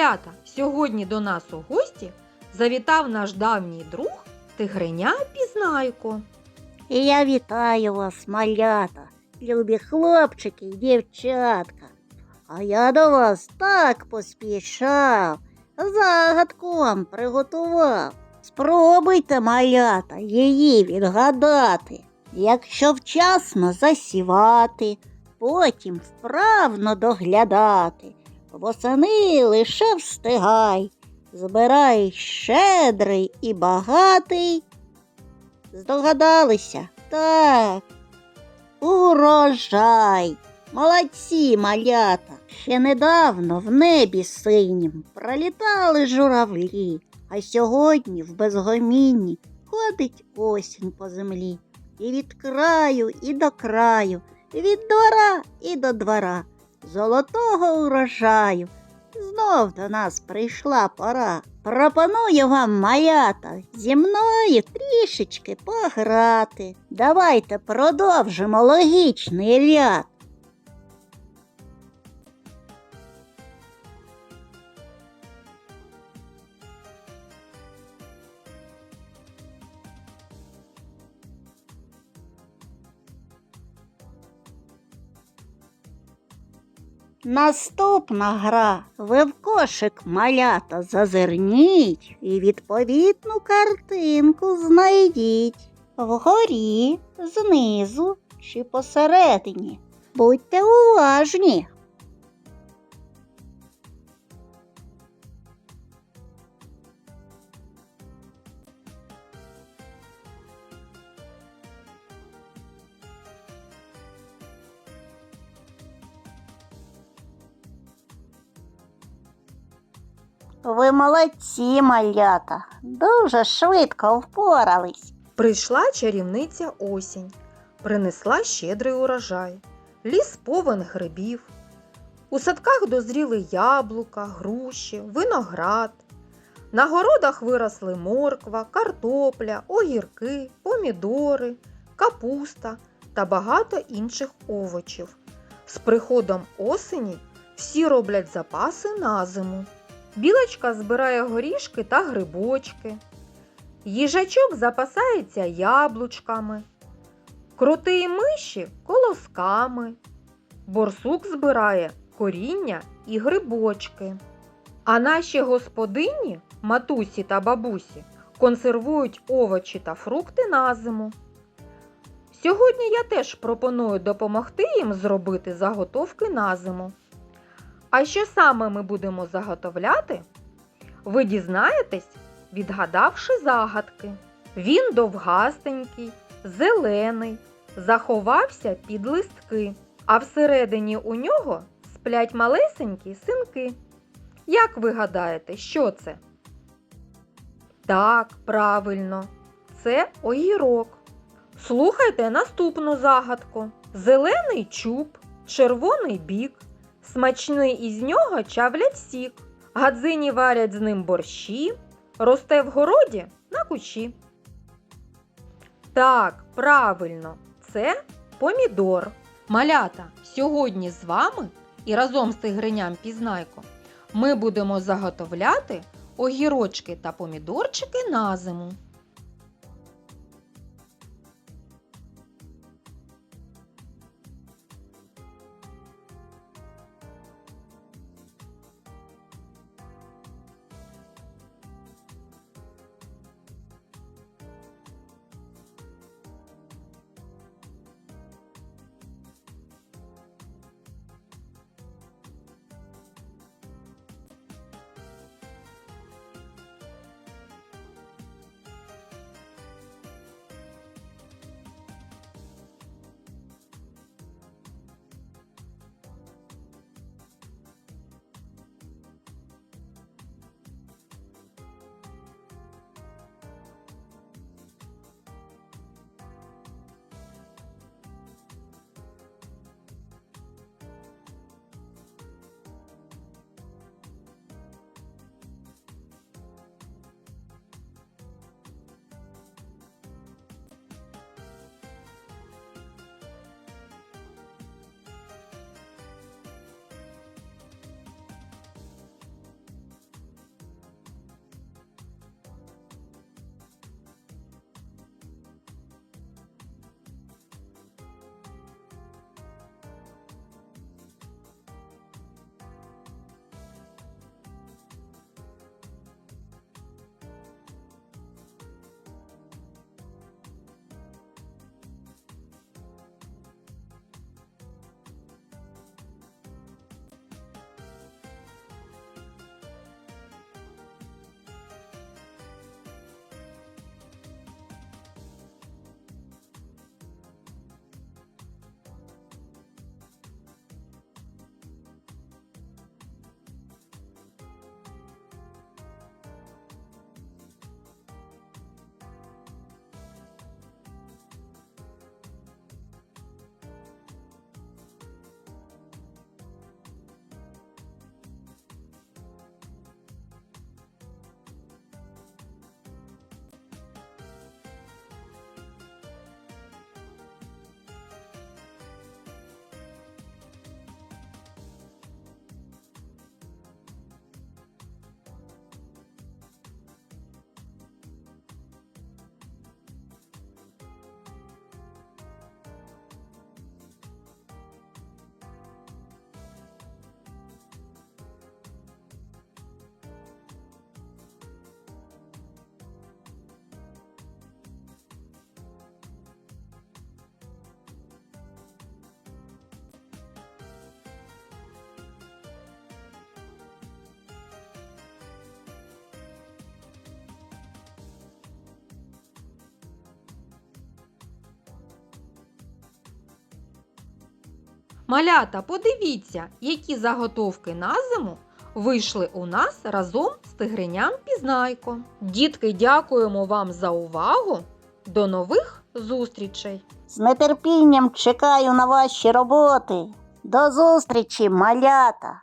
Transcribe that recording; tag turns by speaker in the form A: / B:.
A: Малята, сьогодні до нас у гості завітав наш давній друг Тигреня Пізнайко.
B: І я вітаю вас, малята, любі хлопчики й дівчатка. А я до вас так поспішав, загадку вам приготував. Спробуйте, малята, її відгадати. Якщо вчасно засівати, потім вправно доглядати, восени лише встигай, збирай щедрий і багатий. Здогадалися? Так. Урожай. Молодці, малята. Ще недавно в небі синім пролітали журавлі, а сьогодні в безгомінні ходить осінь по землі. І від краю, і до краю, від двора і до двора, золотого урожаю. Знов до нас прийшла пора. Пропоную вам, малята, зі мною трішечки пограти. Давайте продовжимо логічний ряд. Наступна гра. Ви в кошик малята зазирніть і відповідну картинку знайдіть. Вгорі, знизу чи посередині. Будьте уважні. Ви молодці, малята. Дуже швидко впорались.
A: Прийшла чарівниця осінь, принесла щедрий урожай, ліс повен грибів. У садках дозріли яблука, груші, виноград. На городах виросли морква, картопля, огірки, помідори, капуста та багато інших овочів. З приходом осені всі роблять запаси на зиму. Білочка збирає горішки та грибочки. Їжачок запасається яблучками, крути і миші колосками, борсук збирає коріння і грибочки. А наші господині, матусі та бабусі, консервують овочі та фрукти на зиму. Сьогодні я теж пропоную допомогти їм зробити заготовки на зиму. А що саме ми будемо заготовляти? Ви дізнаєтесь, відгадавши загадки. Він довгастенький, зелений, заховався під листки, а всередині у нього сплять малесенькі синки. Як ви гадаєте, що це? Так, правильно, це огірок. Слухайте наступну загадку. Зелений чуб, червоний бік, смачний із нього чавлять сік. Гадзині варять з ним борщі, росте в городі на кучі. Так, правильно, це помідор. Малята, сьогодні з вами і разом з тигриням Пізнайко ми будемо заготовляти огірочки та помідорчики на зиму. Малята, подивіться, які заготовки на зиму вийшли у нас разом з тигреням Пізнайко. Дітки, дякуємо вам за увагу. До нових зустрічей!
B: З нетерпінням чекаю на ваші роботи. До зустрічі, малята!